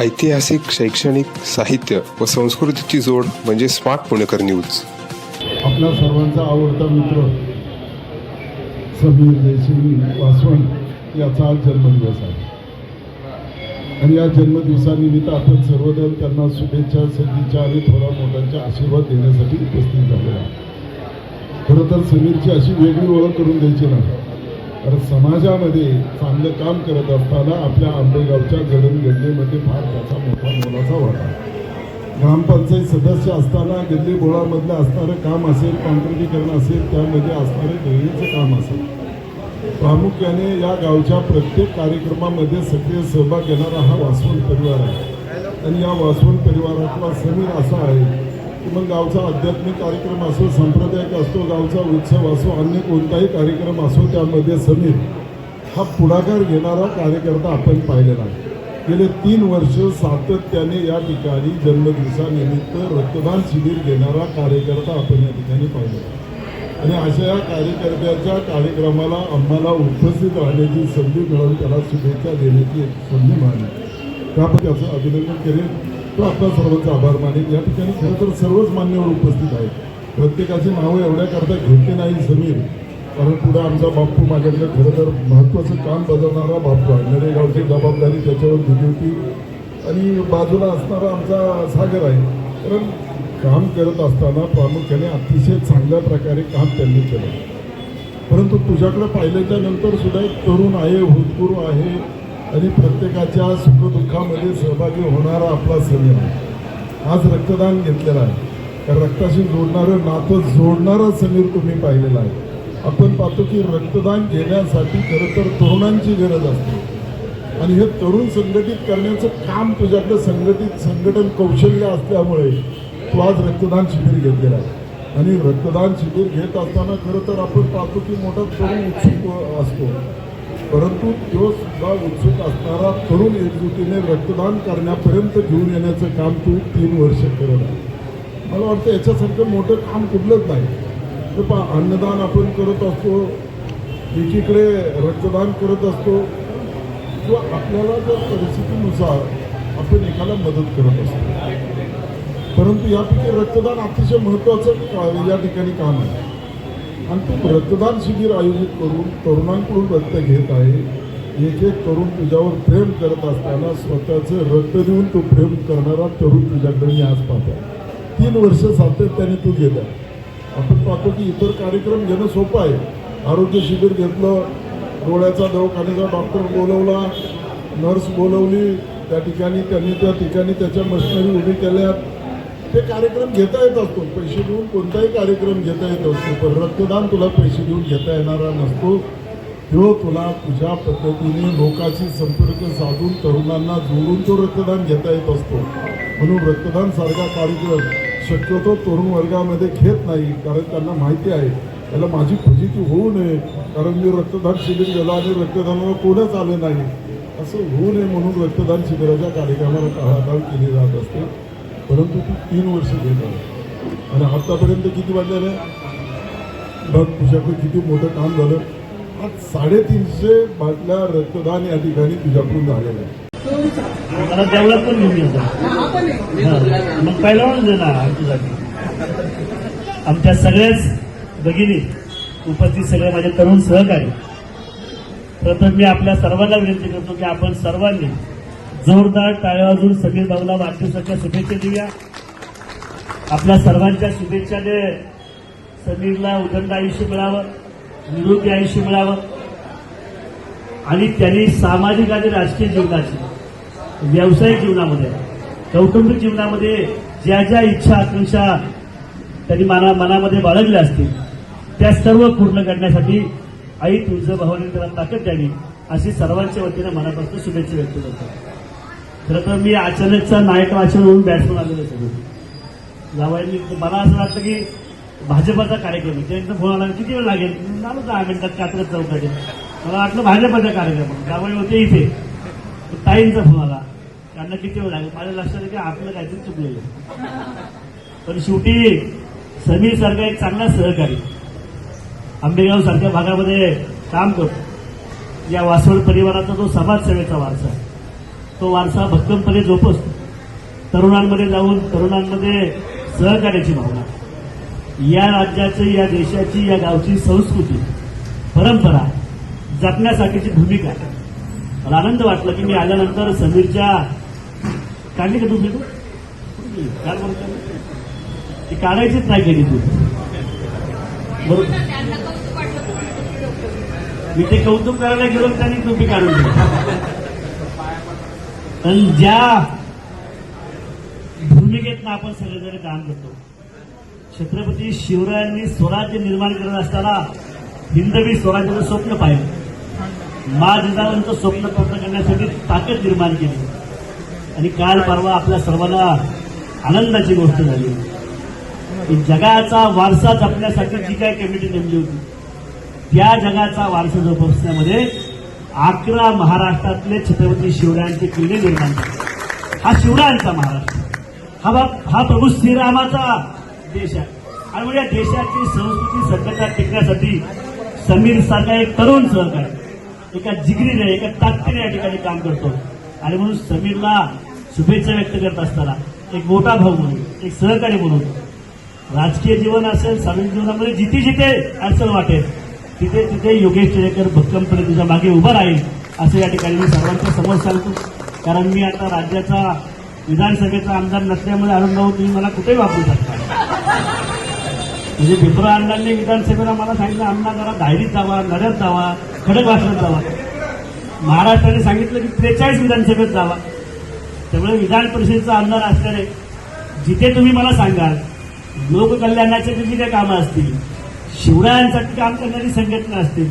ऐतिहासिक शैक्षणिक साहित्य व संस्कृतीची जोड म्हणजे स्मार्ट पुणेकर न्यूज. आपला सर्वांचा आवडता मित्र समीर जयसिंग वासवण याचा आज जन्मदिवस आहे. आणि या जन्मदिवसानिमित्त आपण सर्वजण त्यांना शुभेच्छा सदिच्छा आणि थोडा मोठ्यांच्या आशीर्वाद देण्यासाठी उपस्थित झालेला आहे खरं तर समीरची अशी वेगळी ओळख करून द्यायची नाही. कारण समाजामध्ये चांगलं काम करत असताना आपल्या आंबेगावच्या जडणघडणीमध्ये फार त्याचा मोठा मोलाचा वाटा ग्रामपंचायत सदस्य असताना गल्ली बोळामधलं असणारं काम असेल कॉन्क्रिटीकरण असेल त्यामध्ये असणारे ड्रेनेजचं काम असेल. प्रामुख्याने या गावच्या प्रत्येक कार्यक्रमामध्ये सक्रिय सहभाग घेणारा हा वासवण परिवार आहे. आणि या वासवण परिवारातला समीर असा आहे की मग गावचा आध्यात्मिक कार्यक्रम असो सांप्रदायिक असतो गावचा उत्सव असो अन्य कोणताही कार्यक्रम असो त्यामध्ये समीर हा पुढाकार घेणारा कार्यकर्ता आपण पाहिलेला आहे. गेले तीन वर्ष सातत्याने या ठिकाणी जन्मदिवसानिमित्त रक्तदान शिबिर घेणारा कार्यकर्ता आपण या ठिकाणी पाहिलेला आहे. आणि अशा या कार्यकर्त्याच्या कार्यक्रमाला आम्हाला उपस्थित राहण्याची संधी मिळवून त्याला शुभेच्छा देण्याची एक संधी मिळाली त्याबद्दल त्याचं अभिनंदन करेन तो आपला सर्वांचा आभार मानेल या ठिकाणी खरं तर सर्वच मान्यवर उपस्थित आहेत. प्रत्येकाची नावं एवढ्याकरता घेतली नाही समीर कारण पुढे आमचा बाप्पू माझ्याकडे खरं तर महत्त्वाचं काम बजावणारा बाप्पू आहे. नरेगावची जबाबदारी त्याच्यावर दिली होती. आणि बाजूला असणारा आमचा सागर आहे. कारण काम करत असताना प्रामुख्याने अतिशय चांगल्या प्रकारे काम त्यांनी केलं. परंतु तुझ्याकडे पाहिल्याच्या नंतर सुद्धा एक तरुण आहे भूतपूर्व आहे. आणि प्रत्येकाच्या सुखदुःखामध्ये सहभागी होणारा आपला सण आहे आज रक्तदान घेतलेलं आहे. त्या रक्ताशी जोडणारं नातं जोडणारा समीर तुम्ही पाहिलेला आहे. आपण पाहतो की रक्तदान घेण्यासाठी खरं तर तरुणांची गरज असते. आणि हे तरुण संघटित करण्याचं काम तुझ्याकडे संघटित संघटन कौशल्य असल्यामुळे तू आज रक्तदान शिबिर घेतलेला आहे. आणि रक्तदान शिबिर घेत असताना खरं तर आपण पाहतो की मोठा तरुण उत्सुक असतो. परंतु तो सुद्धा उत्सुक असणारा तरुण एकजुटीने रक्तदान करण्यापर्यंत घेऊन येण्याचं काम तू तीन वर्ष करत आहे. मला वाटतं याच्यासारखं मोठं काम कुठलंच नाही. तर पहा अन्नदान आपण करत असतो एकीकडे रक्तदान करत असतो. किंवा आपल्याला जर परिस्थितीनुसार आपण एकाला मदत करत असतो. परंतु यापैकी रक्तदान अतिशय महत्त्वाचं का- या ठिकाणी काम आहे. आणि तू रक्तदान शिबिर आयोजित करून तरुणांकडून रक्त घेत आहे. एक एक तरुण तुझ्यावर प्रेम करत असताना स्वतःचं रक्त देऊन तो प्रेम करणारा तरुण तुझ्याकडे मी आज पाहतो तीन वर्ष सातत्याने तू घेत आहे आपण पाहतो की इतर कार्यक्रम घेणं सोपं आहे. आरोग्य शिबिर घेतलं डोळ्याचा दवाखान्याचा डॉक्टर बोलवला नर्स बोलवली त्या ठिकाणी त्यांनी त्या ठिकाणी त्याच्या मशिनरी उभी केल्या ते कार्यक्रम घेता येत असतो. पैसे देऊन कोणताही कार्यक्रम घेता येत असतो. पण रक्तदान तुला पैसे देऊन घेता येणारा नसतो. तो तुला तुझ्या पद्धतीने लोकांशी संपर्क साधून तरुणांना जोडून तो रक्तदान घेता येत असतो. म्हणून रक्तदान सारखा कार्यक्रम शक्यतो तरुण वर्गामध्ये घेत नाही कारण त्यांना माहिती आहे. त्याला माझी फजिती होऊ नये कारण मी रक्तदान शिबिर गेला आणि रक्तदानाला कोणच आले नाही. असं होऊ नये म्हणून रक्तदान शिबिराच्या कार्यक्रमाला टाळाटाळ केली जात असते. परंतु तू तीन वर्ष घेत आहे. आणि आतापर्यंत किती वाजलेलं आहे बघ तुझ्याकडे किती मोठं काम झालं. आज साडेतीनशे बाटल्या रक्तदान या ठिकाणी तुझ्याकडून झालेलं आहे मला देवळात पण घेऊन येतो हा. मग पहिल्यावर देणार आमच्यासाठी. आमच्या सगळ्याच भगिनी उपस्थित सगळ्या माझे तरुण सहकारी. प्रथम मी आपल्या सर्वांना विनंती करतो की आपण सर्वांनी जोरदार टाळ्या वाजून समीर भाऊला वाढदिवसाच्या शुभेच्छा देऊया. आपल्या सर्वांच्या शुभेच्छाने समीरला उदंड आयुष्य मिळावं निरोगी आयुष्य मिळावं. आणि त्यांनी सामाजिक आणि राजकीय जीवनाची व्यावसायिक जीवनामध्ये कौटुंबिक जीवनामध्ये ज्या ज्या इच्छा आकांक्षा त्यांनी मना मनामध्ये बाळगल्या असतील त्या सर्व पूर्ण करण्यासाठी आई तुझं भावाने त्याला ताकद द्यावी अशी सर्वांच्या वतीने मनापासून शुभेच्छा व्यक्त करतो. खरं तर मी अचानकचा नाईट वाचन होऊन बॅट्समन आलेलो सगळं जावायनी मला असं वाटतं की भाजपाचा कार्यक्रम आहे. त्यांचा फोन आला किती वेळ लागेल? आलो दहा मिनिटात कात्रत चौकाचे मला वाटलं भाजपाचा कार्यक्रम आहे. जावई होते इथे. ताईंचा फोन आला. त्यांना किती वेळ लागेल? माझ्या लक्षात की आपलं काहीतरी चुकलेलं पण शेवटी समीर सारखा एक चांगला सहकारी. आंबेगाव सारख्या भागामध्ये काम करतो. या वासवड परिवाराचा तो समाजसेवेचा वारसा आहे. तो वारसा भक्कमपणे जोपासतो तरुणांमध्ये जाऊन तरुणांमध्ये सहकार्याची भावना. या राज्याची या देशाची या गावची संस्कृती परंपरा जपण्यासाठीची भूमिका मला आनंद वाटला की मी आल्यानंतर समीरच्या काढली का तुम्ही ती काढायचीच नाही केली तू बरोबर मी ते कौतुक करायला गेलो त्यांनी टोपी काढून दिली. पण ज्या भूमिकेतनं आपण सगळेजण काम करतो छत्रपती शिवरायांनी स्वराज्य निर्माण करत असताना हिंदवी स्वराज्याचं स्वप्न पाहिलं. मा जिजाऊंचं स्वप्न पूर्ण करण्यासाठी ताकद निर्माण केली. आणि काल परवा आपल्या सर्वांना आनंदाची गोष्ट झाली. की जगाचा वारसा जपण्यासाठी जी काय कमिटी नेमली होती त्या जगाचा वारसा जोपासण्यामध्ये अकरा महाराष्ट्रातले छत्रपती शिवरायांचे किल्ले निर्माण झाले. हा शिवरायांचा महाराष्ट्र. हा बा हा प्रभू श्रीरामाचा देश आहे. आणि म्हणजे या देशाची संस्कृती सभ्यता टिकण्यासाठी समीर सारखा एक तरुण सहकारी एका जिगरीने एका ताकदीने या ठिकाणी काम करतो. आणि म्हणून समीरला शुभेच्छा व्यक्त करत असताना एक मोठा भाऊ म्हणून एक सहकारी म्हणून राजकीय जीवन असेल सामाजिक जीवनामध्ये जिथे जिथे अडचण वाटेल. तिथे तिथे योगेश टिळेकर भक्कमपणे तुझ्या मागे उभं राहील असं या ठिकाणी मी सर्वांच्या समोर सांगतो. कारण मी आता राज्याचा विधानसभेचा आमदार नसल्यामुळे अरुण भाऊ तुम्ही मला कुठेही वापरू शकता. म्हणजे बिप्रा अण्णांनी विधानसभेला मला सांगितलं अण्णा जरा धायरीत जावा नड्यात जावा खडक भाषणात जावा. महाराष्ट्राने सांगितलं की त्रेचाळीस विधानसभेत जावा. त्यामुळे विधान परिषदेचा आमदार असल्याने जिथे तुम्ही मला सांगाल लोककल्याणाचे तुझी काही कामं असतील? शिवरायांसाठी काम करणारी संघटना असतील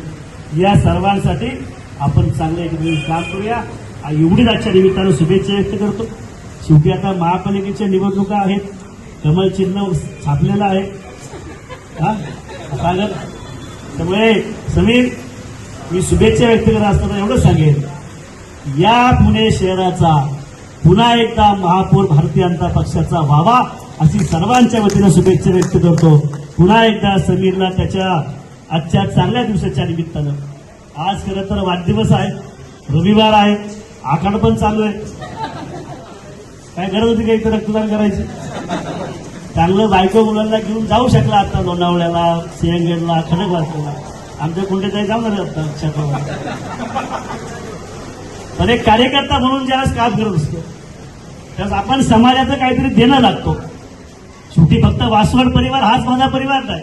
या सर्वांसाठी आपण चांगलं एक काम करूया. एवढीच आजच्या निमित्तानं शुभेच्छा व्यक्त करतो. शेवटी आता महापालिकेच्या निवडणुका आहेत. कमल चिन्ह छापलेलं आहे. हा? सागर त्यामुळे समीर मी शुभेच्छा व्यक्त करत असताना एवढं सांगेन. या पुणे शहराचा पुन्हा एकदा महापौर भारतीय जनता पक्षाचा व्हावा अशी सर्वांच्या वतीनं शुभेच्छा व्यक्त करतो. पुन्हा एकदा समीरला त्याच्या आजच्या चांगल्या दिवसाच्या निमित्तानं. आज खरं तर वाढदिवस आहे. रविवार आहे. आखाड पण चालू आहे. काय गरज होती का इथं रक्तदान करायची? चांगलं बायको मुलांना घेऊन जाऊ शकला आता लोणावळ्याला सिंहगडला खडक वाचला आमच्या कुंडेताई जाऊन आता क्षेत्रावर पण एक कार्यकर्ता म्हणून ज्यावेळेस काम करत असतो त्यास आपण समाजाचं काहीतरी देणं लागतो. शेवटी फक्त वासवड परिवार हाच माझा परिवार नाही.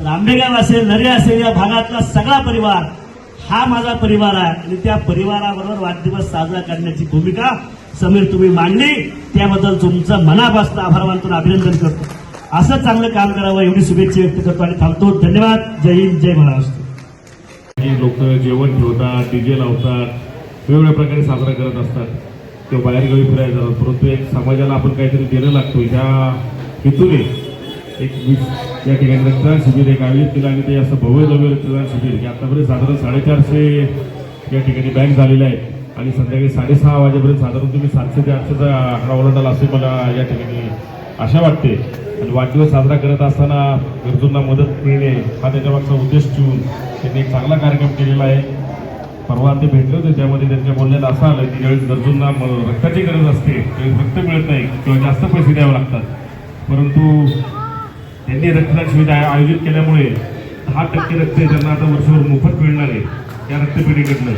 तर आंबेगाव असेल नरे असेल या भागातला सगळा परिवार हा माझा परिवार आहे. आणि त्या परिवाराबरोबर वाढदिवस साजरा करण्याची भूमिका समीर तुम्ही मांडली. त्याबद्दल तुमचं मनापासून आभार मानतो अभिनंदन करतो. असं चांगलं काम करावं एवढी शुभेच्छा व्यक्त करतो आणि थांबतो. धन्यवाद. जय हिंद जय महाराष्ट्र. काही लोक जेवण ठेवतात डीजे लावतात वेगवेगळ्या प्रकारे साजरा करत असतात. किंवा बाहेरगावी फिरायला जातात. परंतु एक समाजाला आपण काहीतरी देणं लागतो. ह्या हेतूने एक वीस या ठिकाणी रक्तदान शिबिर एक आयोजित केलं आणि ते असं भव्य भव्य रक्तदान शिबिर की आतापर्यंत साधारण साडेचारशे या ठिकाणी बँक झालेले आहेत. आणि संध्याकाळी साडेसहा वाजेपर्यंत साधारण तुम्ही सातशे ते आठशेचा आकडा ओलांडाला असे मला या ठिकाणी आशा वाटते. आणि वाढदिवस साजरा करत असताना गरजूंना मदत मिळणे हा त्याच्यामागचा उद्देश ठेवून त्यांनी एक चांगला कार्यक्रम केलेला आहे. परवा ते भेटले होते त्यामध्ये त्यांच्या बोलण्यात असं आलं की ज्यावेळेस गरजूंना म- रक्ताची गरज असते त्यावेळेस रक्त मिळत नाही किंवा जास्त पैसे द्यावे लागतात. परंतु त्यांनी रक्तदान सुविधा आयोजित केल्यामुळे दहा टक्के रक्त त्यांना आता वर्षभर मोफत मिळणार आहे त्या रक्तपेढीकडनं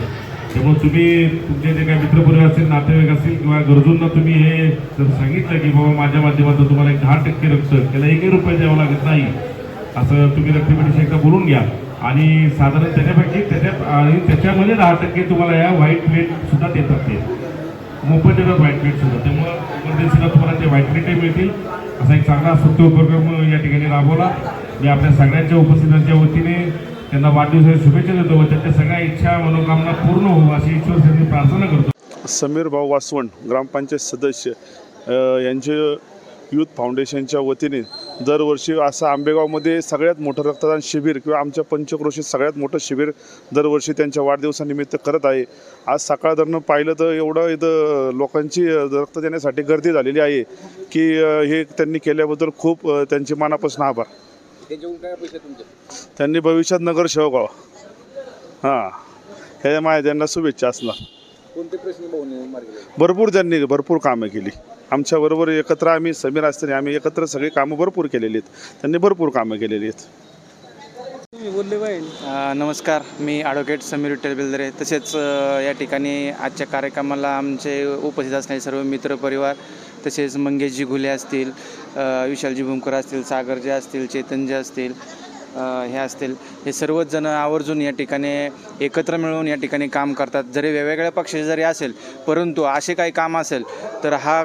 त्यामुळे तुम्ही तुमचे जे काही मित्रपरिवार असतील नातेवाईक असतील किंवा गरजूंना तुम्ही हे जर सांगितलं की बाबा माझ्या माध्यमातून तुम्हाला एक दहा टक्के रक्त त्याला एकही रुपये द्यावं लागत नाही असं तुम्ही रक्तपेढीशी एकदा बोलून घ्या. आणि साधारण त्याच्यापैकी त्याच्या आणि त्याच्यामध्ये दहा टक्के तुम्हाला या व्हाईट प्लेटसुद्धा देतात ते. मोफत देतात व्हाईट प्लेटसुद्धा त्यामुळं इमर्जन्सीला तुम्हाला ते व्हाईट प्लेटही मिळतील. असा एक चांगला सत्य उपक्रम या ठिकाणी राबवला. मी आपल्या सगळ्यांच्या उपस्थितांच्या वतीने त्यांना वाढदिवसाच्या शुभेच्छा देतो व त्यांच्या सगळ्या इच्छा मनोकामना पूर्ण हो अशी ईश्वर प्रार्थना करतो. समीर भाऊ वासवण ग्रामपंचायत सदस्य यांचे यूथ फाउंडेशनच्या वतीने दरवर्षी असं आंबेगावमध्ये सगळ्यात मोठं रक्तदान शिबिर किंवा आमच्या पंचक्रोशीत सगळ्यात मोठं शिबिर दरवर्षी त्यांच्या वाढदिवसानिमित्त करत आहे. आज सकाळधरनं पाहिलं तर एवढं इथं लोकांची रक्त देण्यासाठी गर्दी झालेली आहे की हे त्यांनी केल्याबद्दल खूप त्यांचे मनापासून आभार. त्यांनी भविष्यात नगरसेवक व्हावं. हां. हे माझ्या त्यांना शुभेच्छा असणार? भरपूर त्यांनी भरपूर कामं केली. आमच्याबरोबर एकत्र आम्ही समीर असताना आम्ही एकत्र सगळी कामं भरपूर केलेली आहेत. त्यांनी भरपूर कामं केलेली आहेत. बोलले अ, नमस्कार मी ॲडव्होकेट समीर विठ्ठल बेलदरे. तसेच अ, या ठिकाणी आजच्या कार्यक्रमाला आमचे उपस्थित असणारे सर्व मित्रपरिवार तसेच मंगेशजी घुले असतील अ, विशालजी भुमकर असतील सागरजी असतील चेतनजी असतील अ, हे असतील. हे सर्वच जण आवर्जून या ठिकाणी एकत्र मिळून या ठिकाणी काम करतात. जरी वेगवेगळ्या पक्षाचे जरी असेल परंतु असे काही काम असेल तर हा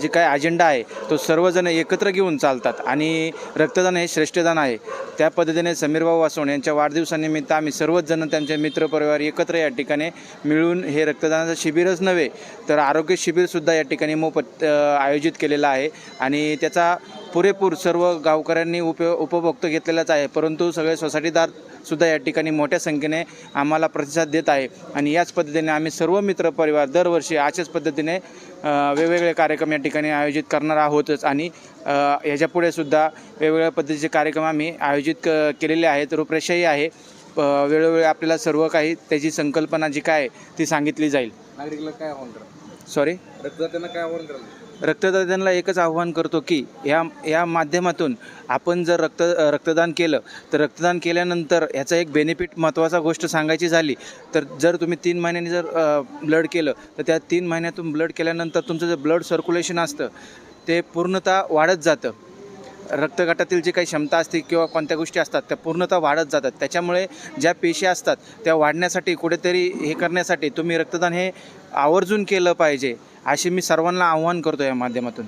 जे काय अजेंडा आहे तो सर्वजण एकत्र घेऊन चालतात. आणि रक्तदान हे श्रेष्ठदान आहे. त्या पद्धतीने समीरभाऊ वासवण यांच्या वाढदिवसानिमित्त आम्ही सर्वच जण त्यांचे मित्रपरिवार एकत्र या ठिकाणी मिळून हे रक्तदानाचं शिबिरच नव्हे तर आरोग्य शिबिरसुद्धा या ठिकाणी मोफत आयोजित केलेलं आहे. आणि त्याचा पुरेपूर सर्व गावकऱ्यांनी उप उपभोक्त घेतलेलाच आहे परंतु सगळे सोसायटीदार सुद्धा या ठिकाणी मोठ्या संख्येने आम्हाला प्रतिसाद देत आहे. आणि याच पद्धतीने आम्ही सर्व मित्रपरिवार दरवर्षी अशाच पद्धतीने वेगवेगळे कार्यक्रम या ठिकाणी आयोजित करणार आहोतच. आणि ह्याच्यापुढे सुद्धा वेगवेगळ्या पद्धतीचे कार्यक्रम आम्ही आयोजित क केलेले आहेत. रूपरेषाही आहे. वेळोवेळी आपल्याला सर्व काही त्याची संकल्पना जी काय ती सांगितली जाईल. नागरिकला काय आव्हान करा? सॉरी रक्तदात्यांना काय आव्हान कराल? रक्तदात्यांना एकच आव्हान करतो की या या माध्यमातून आपण जर रक्त रक्तदान केलं तर रक्तदान केल्यानंतर ह्याचा एक बेनिफिट महत्त्वाचा गोष्ट सांगायची झाली तर जर तुम्ही तीन महिन्यांनी जर ब्लड केलं तर त्या तीन महिन्यातून ब्लड केल्यानंतर तुमचं जे ब्लड सर्क्युलेशन असतं ते पूर्णतः वाढत जातं. रक्तगटातील जी काही क्षमता असते किंवा कोणत्या गोष्टी असतात त्या पूर्णतः वाढत जातात. त्याच्यामुळे ज्या पेशी असतात त्या वाढण्यासाठी कुठेतरी हे करण्यासाठी तुम्ही रक्तदान हे आवर्जून केलं पाहिजे. असे मी सर्वांना आव्हान करतो या माध्यमातून.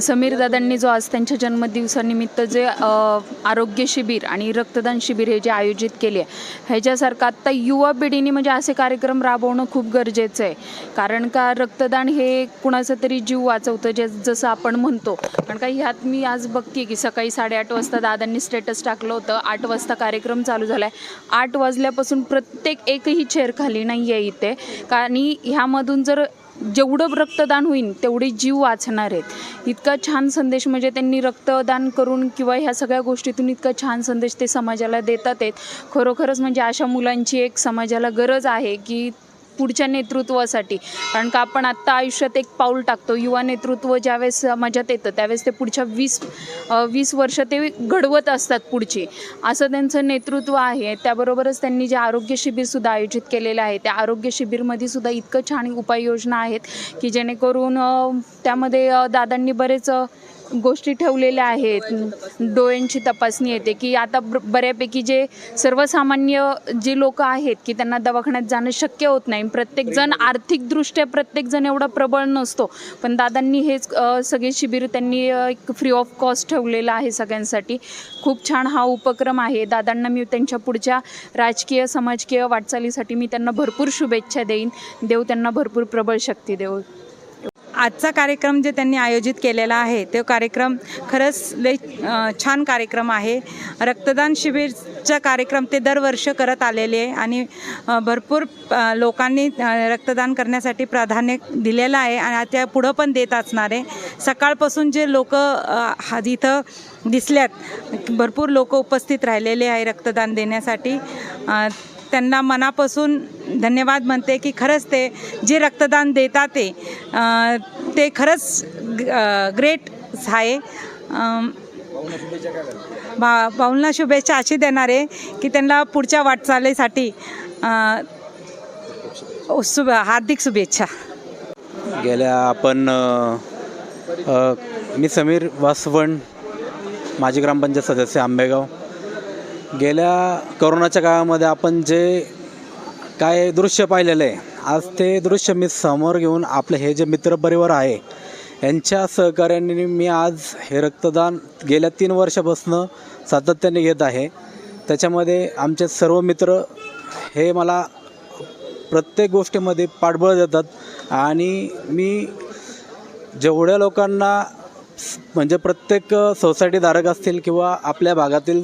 समीर दादांनी जो आज त्यांच्या जन्मदिवसानिमित्त जे आरोग्य शिबिर आणि रक्तदान शिबिर हे जे आयोजित केले ह्याच्यासारखं आत्ता युवा पिढीने म्हणजे असे कार्यक्रम राबवणं खूप गरजेचं आहे. कारण का रक्तदान हे कुणाचा तरी जीव वाचवतं जे जसं आपण म्हणतो. कारण का ह्यात मी आज बघते की सकाळी साडेआठ वाजता दादांनी स्टेटस टाकलं होतं. आठ वाजता कार्यक्रम चालू झाला आहे आठ वाजल्यापासून प्रत्येक एकही चेअर खाली नाही आहे इथे. आणि ह्यामधून जर जेवढं रक्तदान होईल तेवढे जीव वाचणार आहेत. इतका छान संदेश म्हणजे त्यांनी रक्तदान करून किंवा ह्या सगळ्या गोष्टीतून इतका छान संदेश ते समाजाला देतात आहेत. खरोखरच म्हणजे अशा मुलांची एक समाजाला गरज आहे की पुढच्या नेतृत्वासाठी. कारण का आपण आत्ता आयुष्यात एक पाऊल टाकतो. युवा नेतृत्व ज्यावेळेस समाजात येतं त्यावेळेस ते पुढच्या वीस वीस वर्ष ते घडवत असतात पुढची. असं त्यांचं नेतृत्व आहे. त्याबरोबरच त्यांनी जे आरोग्य शिबिरसुद्धा आयोजित केलेलं आहे त्या आरोग्य शिबिरमध्ये सुद्धा इतकं छान उपाययोजना आहेत की जेणेकरून त्यामध्ये दादांनी बरेच गोष्टी ठेवलेल्या आहेत. डोळ्यांची तपासणी येते की आता बऱ्यापैकी जे सर्वसामान्य जे लोक आहेत की त्यांना दवाखान्यात जाणं शक्य होत नाही. प्रत्येकजण आर्थिकदृष्ट्या प्रत्येकजण एवढा प्रबळ नसतो. पण दादांनी हेच सगळे शिबिर त्यांनी एक फ्री ऑफ कॉस्ट ठेवलेलं आहे सगळ्यांसाठी. खूप छान हा उपक्रम आहे. दादांना मी त्यांच्या पुढच्या राजकीय समाजकीय वाटचालीसाठी मी त्यांना भरपूर शुभेच्छा देईन. देव त्यांना भरपूर प्रबळ शक्ती देव. आजचा कार्यक्रम जे त्यांनी आयोजित केलेला आहे तो कार्यक्रम खरंच लय छान कार्यक्रम आहे. रक्तदान शिबिरचा कार्यक्रम ते दरवर्ष करत आलेले आहे आणि भरपूर लोकांनी रक्तदान करण्यासाठी प्राधान्य दिलेलं आहे आणि त्या पुढं पण देत असणार आहे. सकाळपासून जे लोक हा इथं दिसल्यात भरपूर लोक उपस्थित राहिलेले आहे रक्तदान देण्यासाठी. त्यांना मनापासून धन्यवाद म्हणते की खरंच ते जे रक्तदान देतात ते ते खरंच ग्रेट आहे. भा भाऊंना शुभेच्छा अशी देणार आहे की त्यांना पुढच्या वाटचालीसाठी शुभ हार्दिक शुभेच्छा. गेल्या आपण मी समीर वासवण माजी ग्रामपंचायत सदस्य आंबेगाव गेल्या करोनाच्या काळामध्ये आपण जे काय दृश्य पाहिलेलं आहे आज ते दृश्य मी समोर घेऊन आपले हे जे मित्रपरिवार आहे यांच्या सहकार्याने मी आज हे रक्तदान गेल्या तीन वर्षापासून सातत्याने घेत आहे. त्याच्यामध्ये आमचे सर्व मित्र हे मला प्रत्येक गोष्टीमध्ये पाठबळ देतात आणि मी जेवढ्या लोकांना म्हणजे प्रत्येक सोसायटीधारक असतील किंवा आपल्या भागातील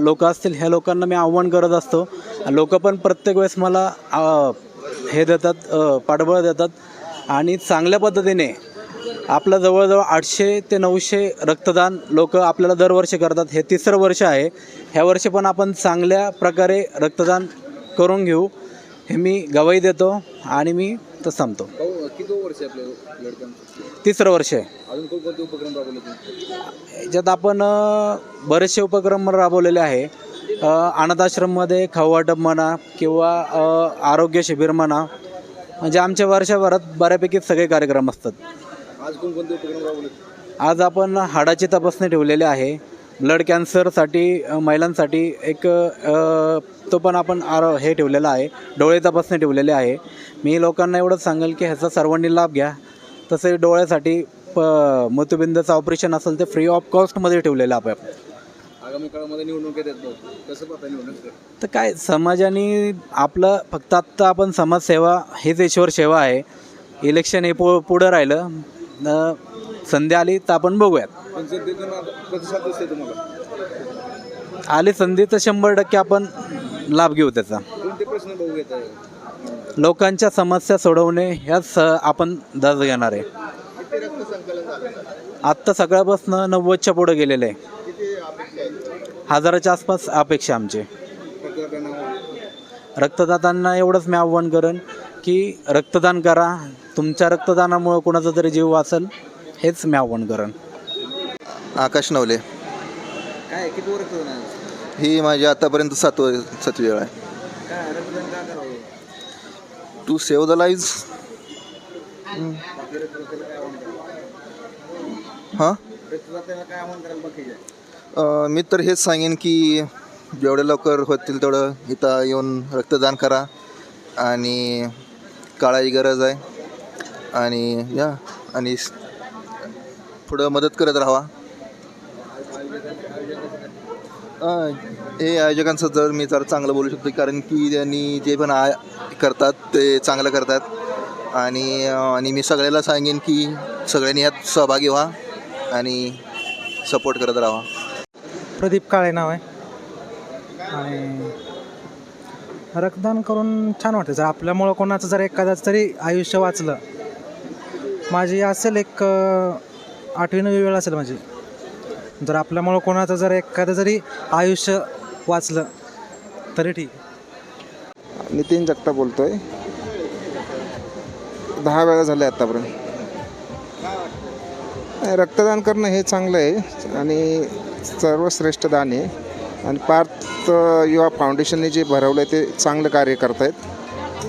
लोक असतील ह्या लोकांना मी आव्हान करत असतो. लोक पण प्रत्येक वेळेस मला हे देतात पाठबळ देतात. आणि चांगल्या पद्धतीने आपलं जवळजवळ आठशे ते नऊशे रक्तदान लोक आपल्याला दरवर्षी करतात. हे तिसरं वर्ष आहे. ह्या वर्षी पण आपण चांगल्या प्रकारे रक्तदान करून घेऊ. हे मी गवाई देतो आणि मी तर थांबतो किती वर्ष आपल्या तिसरं वर्ष आहे. अजून कोणकोणते उपक्रम राबवले तुम्ही? याच्यात आपण अ, बरेचसे उपक्रम राबवलेले आहे. अ, अनाथाश्रममध्ये खाऊ वाटप म्हणा किंवा अ, आरोग्य शिबिर म्हणा म्हणजे आमच्या वर्षभरात बऱ्यापैकी सगळे कार्यक्रम असतात. आज कोणकोणते उपक्रम राबवले आज आपण हाडाची तपासणी ठेवलेली आहे. ब्लड कॅन्सरसाठी अ, महिलांसाठी एक अ, तो पण आपण आरो हे ठेवलेला आहे. डोळे तपासणी ठेवलेली आहे. मी लोकांना एवढंच सांगेल की ह्याचा सर्वांनी लाभ घ्या. तसे डोळ्यासाठी प मोतीबिंदचं ऑपरेशन असेल ते फ्री ऑफ कॉस्टमध्ये ठेवलेलं आहे. आपण आगामी काळामध्ये निवडणूक येतात भाऊ कसं पाहता निवडणूक तर काय समाजाने आपलं फक्त आत्ता आपण समाजसेवा हीच ईश्वर सेवा आहे. इलेक्शन हे पु पुढं राहिलं. संधी आली तर आपण बघूयात. प्रतिसाद दिसते तुम्हाला? आली संधी तर शंभर टक्के आपण लाभ घेऊ त्याचा. कोणते प्रश्न लोकांच्या समस्या सोडवणे ह्याच आपण दस घेणार आहे. आत्ता सकाळपासून नव्वदच्या पुढे गेलेलं आहे. हजाराच्या आसपास अपेक्षा आमची. रक्तदातांना एवढंच मी आव्हान करेन की रक्तदान करा. तुमच्या रक्तदानामुळे कोणाचा तरी जीव वाचेल हेच मी आव्हान करेन. आकाश नवले. काय किती ही माझी आतापर्यंत सातव सातवी वेळ आहे काय रक्तदान का करावं टू सेव्ह द लाईव्ज हां मी तर हेच सांगेन की जेवढे लवकर होतील तेवढं इथं येऊन रक्तदान करा आणि काळाची गरज आहे. आणि या आणि पुढं मदत करत राहा हे आयोजकांचं जर मी जर चांगलं बोलू शकतो कारण की त्यांनी जे पण आय करतात ते चांगलं करतात. आणि आणि मी सगळ्याला सांगेन की सगळ्यांनी यात सहभागी व्हा आणि सपोर्ट करत राहा. प्रदीप काळे नाव आहे. आणि रक्तदान करून छान वाटतं. जर आपल्यामुळं कोणाचं जर एखादाच तरी आयुष्य वाचलं. माझी असेल एक आठवी नवी वेळ असेल माझी. जर आपल्यामुळं कोणाचं जर एखादं जरी आयुष्य वाचलं तरी ठीक. नितीन जगताप बोलतोय. दहा वेळा झाले आत्तापर्यंत नाही, रक्तदान करणं हे चांगलं आहे आणि सर्वश्रेष्ठ दान आहे. आणि पार्थ युवा फाउंडेशनने जे भरवलं आहे ते चांगलं कार्य करत आहेत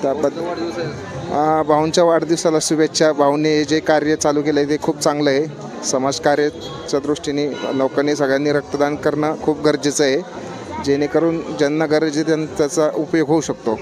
त्याबद्दल आहे भाऊंच्या वाढदिवसाला शुभेच्छा. भाऊने जे कार्य चालू केलं आहे ते खूप चांगलं आहे. समाजकार्याच्या दृष्टीने लोकांनी सगळ्यांनी रक्तदान करणं खूप गरजेचं आहे. जेणेकरून ज्यांना गरज आहे त्यांना त्याचा उपयोग होऊ शकतो.